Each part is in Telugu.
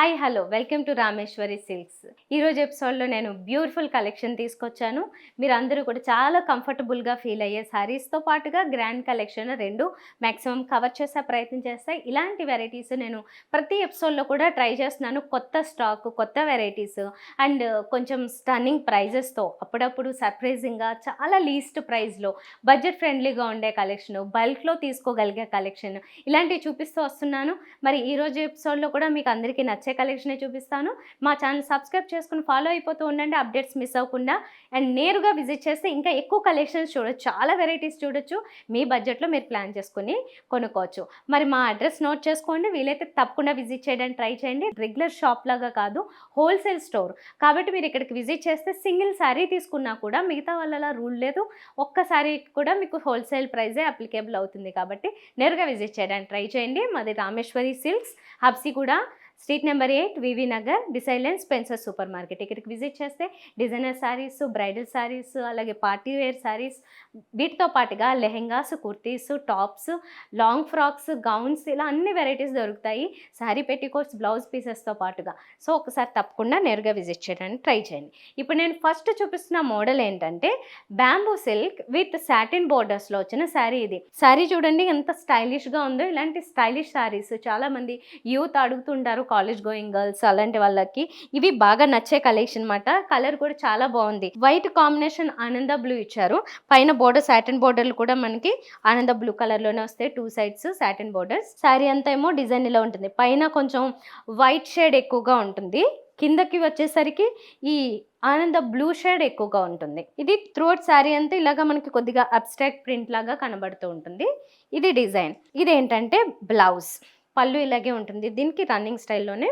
Hi hello. Welcome to Rameshwari silks. ఈరోజు ఎపిసోడ్లో నేను బ్యూటిఫుల్ కలెక్షన్ తీసుకొచ్చాను. మీరు అందరూ కూడా చాలా కంఫర్టబుల్గా ఫీల్ అయ్యే శారీస్తో పాటుగా గ్రాండ్ కలెక్షన్ రెండు మ్యాక్సిమం కవర్ చేసే ప్రయత్నం చేస్తాయి. ఇలాంటి వెరైటీస్ నేను ప్రతి ఎపిసోడ్లో కూడా ట్రై చేస్తున్నాను. కొత్త స్టాక్ కొత్త వెరైటీస్ అండ్ కొంచెం స్టన్నింగ్ ప్రైజెస్తో అప్పుడప్పుడు సర్ప్రైజింగ్గా చాలా లీస్ట్ ప్రైస్లో బడ్జెట్ ఫ్రెండ్లీగా ఉండే కలెక్షన్ బల్క్లో తీసుకోగలిగే కలెక్షన్ ఇలాంటివి చూపిస్తూ వస్తున్నాను. మరి ఈ రోజు ఎపిసోడ్లో కూడా మీకు అందరికీ నచ్చే కలెక్షనే చూపిస్తాను. మా ఛానల్ సబ్స్క్రైబ్ చేసుకుని ఫాలో అయిపోతూ ఉండండి. అప్డేట్స్ మిస్ అవ్వకుండా. అండ్ నేరుగా విజిట్ చేస్తే ఇంకా ఎక్కువ కలెక్షన్స్ చూడొచ్చు. చాలా వెరైటీస్ చూడొచ్చు. మీ బడ్జెట్లో మీరు ప్లాన్ చేసుకుని కొనుక్కోవచ్చు. మరి మా అడ్రస్ నోట్ చేసుకోండి. వీలైతే తప్పకుండా విజిట్ చేయడానికి ట్రై చేయండి. రెగ్యులర్ షాప్ లాగా కాదు హోల్సేల్ స్టోర్ కాబట్టి మీరు ఇక్కడికి విజిట్ చేస్తే సింగిల్ శారీ తీసుకున్నా కూడా మిగతా వాళ్ళ రూల్ లేదు. ఒక్క శారీ కూడా మీకు హోల్సేల్ ప్రైజే అప్లికేబుల్ అవుతుంది కాబట్టి నేరుగా విజిట్ చేయడానికి ట్రై చేయండి. మాది Rameshwari silks Habsiguda street number eight VV Nagar డిసైలెన్స్ Spencer super market. ఇక్కడికి విజిట్ చేస్తే డిజైనర్ శారీస్ బ్రైడల్ శారీస్ అలాగే పార్టీ వేర్ శారీస్ వీటితో పాటుగా lehengas kurtis tops long frocks gowns ఇలా అన్ని వెరైటీస్ దొరుకుతాయి. శారీ పెట్టికోట్స్ బ్లౌజ్ పీసెస్తో పాటుగా. సో ఒకసారి తప్పకుండా నేరుగా విజిట్ చేయడానికి ట్రై చేయండి. ఇప్పుడు నేను ఫస్ట్ చూపిస్తున్న మోడల్ ఏంటంటే బ్యాంబూ సిల్క్ విత్ సాటిన్ బోర్డర్స్లో వచ్చిన శారీ ఇది. శారీ చూడండి ఎంత స్టైలిష్గా ఉందో. ఇలాంటి స్టైలిష్ శారీస్ చాలామంది యూత్ అడుగుతుంటారు కాలేజ్ గోయింగ్ గర్ల్స్ అలాంటి వాళ్ళకి ఇవి బాగా నచ్చే కలెక్షన్ అనమాట కలర్ కూడా చాలా బాగుంది. వైట్ కాంబినేషన్ ఆనంద బ్లూ ఇచ్చారు. పైన బోర్డర్ సాటిన్ బోర్డర్లు కూడా మనకి ఆనంద బ్లూ కలర్లోనే వస్తాయి. Two sides satin borders. Sari అంతా ఏమో డిజైన్ ఇలా ఉంటుంది. పైన కొంచెం వైట్ షేడ్ ఎక్కువగా ఉంటుంది. కిందకి వచ్చేసరికి ఈ ఆనంద బ్లూ షేడ్ ఎక్కువగా ఉంటుంది. ఇది త్రూఅవుట్ శారీ అంతా ఇలాగా మనకి కొద్దిగా అబ్స్ట్రాక్ట్ ప్రింట్ లాగా కనబడుతూ ఉంటుంది. ఇది డిజైన్. ఇది ఏంటంటే బ్లౌజ్. పళ్ళు ఇలాగే ఉంటుంది. దీనికి రన్నింగ్ స్టైల్లోనే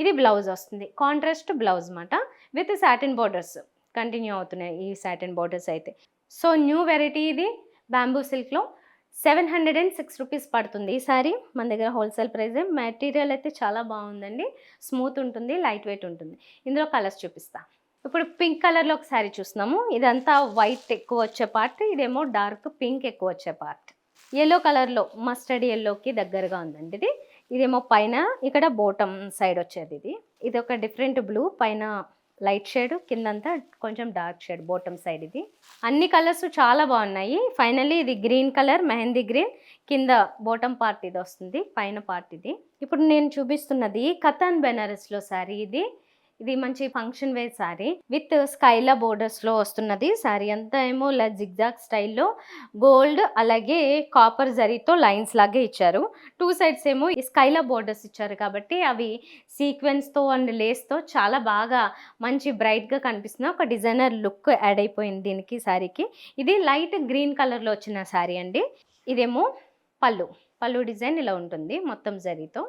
ఇది బ్లౌజ్ వస్తుంది. కాంట్రాస్ట్ బ్లౌజ్ మాట. విత్ సాటిన్ బార్డర్స్ కంటిన్యూ అవుతున్నాయి ఈ సాటిన్ బార్డర్స్ అయితే. సో న్యూ వెరైటీ ఇది. బ్యాంబూ సిల్క్లో seven hundred and six rupees పడుతుంది. ఈ సారీ మన దగ్గర హోల్సేల్ ప్రైస్ మెటీరియల్ అయితే చాలా బాగుందండి. స్మూత్ ఉంటుంది లైట్ వెయిట్ ఉంటుంది. ఇందులో కలర్స్ చూపిస్తా. ఇప్పుడు పింక్ కలర్లో ఒక శారీ చూస్తున్నాము. ఇదంతా వైట్ ఎక్కువ వచ్చే పార్ట్ ఇదేమో డార్క్ పింక్ ఎక్కువ వచ్చే పార్ట్ ఎల్లో కలర్లో మస్టర్డ్ ఎల్లోకి దగ్గరగా ఉందండి ఇది. ఇదేమో పైన ఇక్కడ బోటం సైడ్ వచ్చేది ఇది. ఇది ఒక డిఫరెంట్ బ్లూ పైన లైట్ షేడ్ కిందంతా కొంచెం డార్క్ షేడ్ బోటం సైడ్ ఇది. అన్ని కలర్స్ చాలా బాగున్నాయి. ఫైనల్లీ ఇది గ్రీన్ కలర్ మెహందీ గ్రీన్ కింద బోటం పార్ట్ ఇది వస్తుంది పైన పార్ట్ ఇది. ఇప్పుడు నేను చూపిస్తున్నది కథాన్ బెనారస్లో శారీ ఇది. ఇది మంచి ఫంక్షన్ వేర్ శారీ విత్ స్కైలా బోర్డర్స్లో వస్తున్నది. శారీ అంతా ఏమో ఇలా జిగ్జాగ్ స్టైల్లో గోల్డ్ అలాగే కాపర్ జరీతో లైన్స్ లాగే ఇచ్చారు. టూ సైడ్స్ ఏమో ఈ స్కైలా బోర్డర్స్ ఇచ్చారు కాబట్టి అవి సీక్వెన్స్తో అండ్ లేస్తో చాలా బాగా మంచి బ్రైట్గా కనిపిస్తున్న ఒక డిజైనర్ లుక్ యాడ్ అయిపోయింది దీనికి శారీకి ఇది లైట్ గ్రీన్ కలర్లో వచ్చిన శారీ అండి. ఇదేమో పళ్ళు. పళ్ళు డిజైన్ ఇలా ఉంటుంది మొత్తం జరీతో.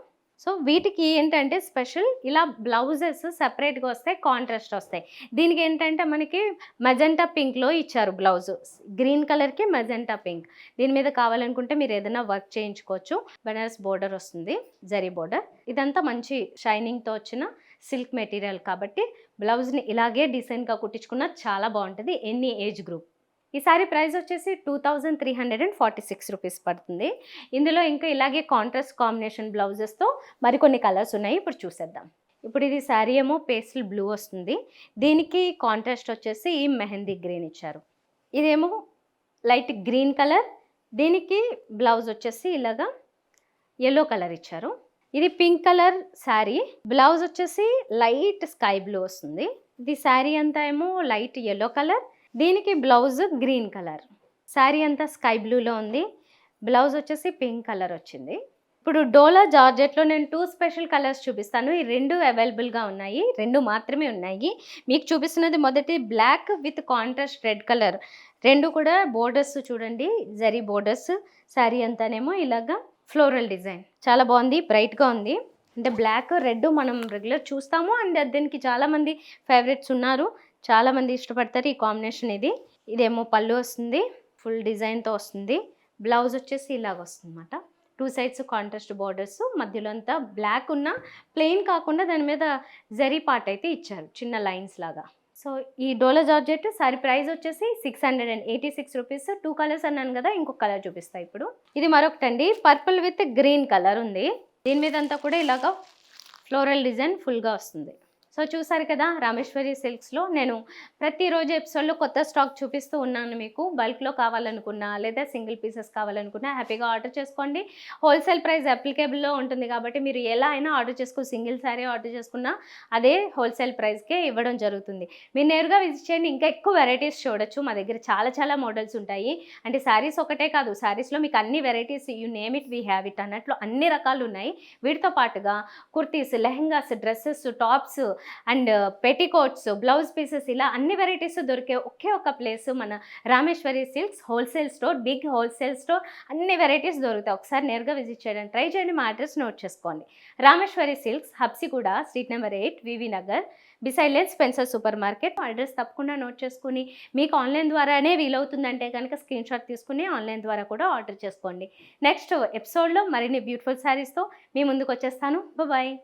సో వీటికి ఏంటంటే స్పెషల్ ఇలా బ్లౌజెస్ సపరేట్గా వస్తాయి కాంట్రాస్ట్ వస్తాయి. దీనికి ఏంటంటే మనకి మెజెంటా పింక్లో ఇచ్చారు బ్లౌజ్. గ్రీన్ కలర్కి మెజెంటా పింక్. దీని మీద కావాలనుకుంటే మీరు ఏదైనా వర్క్ చేయించుకోవచ్చు. బనారస్ బోర్డర్ వస్తుంది జరీ బోర్డర్. ఇదంతా మంచి షైనింగ్తో వచ్చిన సిల్క్ మెటీరియల్ కాబట్టి బ్లౌజ్ని ఇలాగే డిజైన్గా కుట్టించుకున్న చాలా బాగుంటుంది ఎనీ ఏజ్ గ్రూప్. ఈ సారీ ప్రైస్ వచ్చేసి two thousand three hundred and forty six rupees పడుతుంది. ఇందులో ఇంకా ఇలాగే కాంట్రాస్ట్ కాంబినేషన్ బ్లౌజెస్తో మరికొన్ని కలర్స్ ఉన్నాయి. ఇప్పుడు చూసేద్దాం. ఇప్పుడు ఇది శారీ ఏమో పేస్టల్ బ్లూ వస్తుంది. దీనికి కాంట్రాస్ట్ వచ్చేసి మెహందీ గ్రీన్ ఇచ్చారు. ఇదేమో లైట్ గ్రీన్ కలర్ దీనికి బ్లౌజ్ వచ్చేసి ఇలాగా ఎల్లో కలర్ ఇచ్చారు. ఇది పింక్ కలర్ శారీ బ్లౌజ్ వచ్చేసి లైట్ స్కై బ్లూ వస్తుంది. ఇది శారీ అంతా ఏమో లైట్ ఎల్లో కలర్ దీనికి బ్లౌజ్ గ్రీన్ కలర్. శారీ అంతా స్కై బ్లూలో ఉంది. బ్లౌజ్ వచ్చేసి పింక్ కలర్ వచ్చింది. ఇప్పుడు డోలా జార్జెట్లో నేను టూ స్పెషల్ కలర్స్ చూపిస్తాను. ఈ రెండు అవైలబుల్గా ఉన్నాయి. రెండు మాత్రమే ఉన్నాయి. మీకు చూపిస్తున్నది మొదటి black with contrast red colour. రెండు కూడా బోర్డర్స్ చూడండి. జరీ బోర్డర్స్. శారీ అంతానేమో ఇలాగా ఫ్లోరల్ డిజైన్. చాలా బాగుంది. బ్రైట్గా ఉంది. అంటే బ్లాక్ రెడ్ మనం రెగ్యులర్ చూస్తాము. అండ్ దీనికి చాలామంది ఫేవరెట్స్ ఉన్నారు. చాలామంది ఇష్టపడతారు ఈ కాంబినేషన్ ఇది. ఇదేమో పళ్ళు వస్తుంది ఫుల్ డిజైన్తో వస్తుంది. బ్లౌజ్ వచ్చేసి ఇలాగ వస్తుంది అనమాట టూ సైడ్స్ కాంట్రాస్ట్ బార్డర్స్ మధ్యలో అంతా బ్లాక్ ఉన్న ప్లెయిన్ కాకుండా దాని మీద జరీ పార్ట్ అయితే ఇచ్చారు చిన్న లైన్స్ లాగా. సో ఈ డోలో జార్జెట్ సారీ ప్రైస్ వచ్చేసి six hundred and eighty six rupees. Two colours అన్నాను కదా ఇంకొక కలర్ చూపిస్తా ఇప్పుడు. ఇది మరొకటండి పర్పుల్ విత్ గ్రీన్ కలర్ ఉంది. దీని మీద అంతా కూడా ఇలాగా ఫ్లోరల్ డిజైన్ ఫుల్గా వస్తుంది. సో చూసారు కదా రామేశ్వరి సిల్క్స్లో నేను ప్రతిరోజు ఎపిసోడ్లో కొత్త స్టాక్ చూపిస్తూ ఉన్నాను మీకు. బల్క్లో కావాలనుకున్నా లేదా సింగిల్ పీసెస్ కావాలనుకున్నా హ్యాపీగా ఆర్డర్ చేసుకోండి. హోల్సేల్ ప్రైస్ అప్లికేబుల్లో ఉంటుంది కాబట్టి మీరు ఎలా అయినా ఆర్డర్ చేసుకో సింగిల్ శారీ ఆర్డర్ చేసుకున్నా అదే హోల్సేల్ ప్రైస్కే ఇవ్వడం జరుగుతుంది. మీరు నేరుగా విజిట్ చేయండి. ఇంకా ఎక్కువ వెరైటీస్ చూడొచ్చు. మా దగ్గర చాలా చాలా మోడల్స్ ఉంటాయి. అంటే శారీస్ ఒకటే కాదు శారీస్లో మీకు అన్ని varieties you name it we have it అన్నట్లు అన్ని రకాలు ఉన్నాయి. వీటితో పాటుగా kurtis lehengas dresses tops and petticoats blouse pieces ఇలా అన్ని వెరైటీస్ దొరికే ఒకే ఒక ప్లేస్ మన Rameshwari silks wholesale store big wholesale store అన్ని వెరైటీస్ దొరుకుతాయి. ఒకసారి నేరుగా విజిట్ చేయడానికి ట్రై చేయండి మా అడ్రస్ నోట్ చేసుకోండి. Rameshwari silks Habsiguda street number eight VV Nagar. Beside lens Spencer supermarket address తప్పకుండా నోట్ చేసుకుని మీకు ఆన్లైన్ ద్వారానే వీలవుతుందంటే కనుక స్క్రీన్ షాట్ తీసుకుని ఆన్లైన్ ద్వారా కూడా ఆర్డర్ చేసుకోండి. నెక్స్ట్ ఎపిసోడ్లో మరిన్ని బ్యూటిఫుల్ శారీస్తో మీ ముందుకు వచ్చేస్తాను. బాయ్.